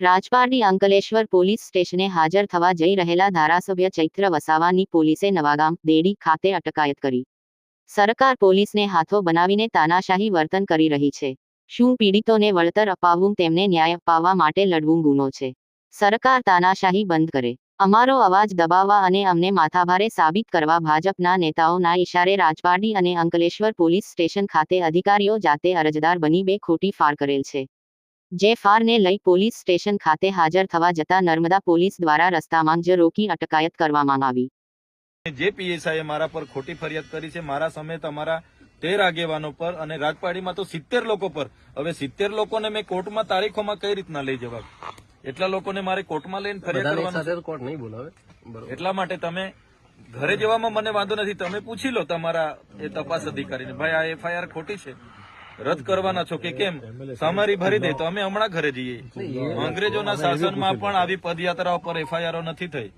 Rajpardi Ankleshwar police સ્ટેશને હાજર થવા જઈ રહેલા ધારાસભ્ય ચૈત્ર વસાવાની પોલીસે નવાગામ, દેડી ખાતે અટકાયત કરી. સરકાર પોલીસને હાથો બનાવીને તાનાશાહી વર્તન કરી રહી છે. શું પીડિતોને વળતર અપાવવું તેમને ન્યાય અપાવવા માટે લડવું ગુનો છે. સરકાર તાનાશાહી બંધ કરે. અમારો અવાજ દબાવવા અને અમને માથાભારે સાબિત કરવા ભાજપના નેતાઓના ઇશારે રાજપારડી અને અંકલેશ્વર પોલીસ સ્ટેશન ખાતે અધિકારીઓ જાતે અરજદાર બની બે ખોટી ફાર કરેલ છે. જે ફારને લઈ પોલીસ સ્ટેશન ખાતે હાજર થવા જતા નર્મદા પોલીસ દ્વારા રસ્તામાં જ રોકી અટકાયત કરવામાં આવી. જે પીએસઆઈએ મારા પર ખોટી ફરિયાદ કરી છે મારા સમેત અમારા તેર આગેવાનો પર અને રાજપાડીમાં તો સિત્તેર લોકો પર. હવે સિત્તેર લોકોને મેં કોર્ટમાં તારીખોમાં કઈ રીતના લઈ જવા એટલા લોકોને મારે કોર્ટમાં લઈને ફરિયાદ કરવાનું? કોર્ટ નહીં બોલાવે? એટલા માટે તમે ઘરે જવામાં મને વાંધો નથી. તમે પૂછી લો તમારા એ તપાસ અધિકારીને. ભાઈ આ એફઆઈઆર ખોટી છે. રદ કરવાના છો કે કેમ? સામારી ભરી દે તો અમે હમણાં ઘરે જઈએ. અંગ્રેજોના શાસનમાં પણ આવી પદયાત્રાઓ પર એફઆઈઆરઓ નથી થઈ.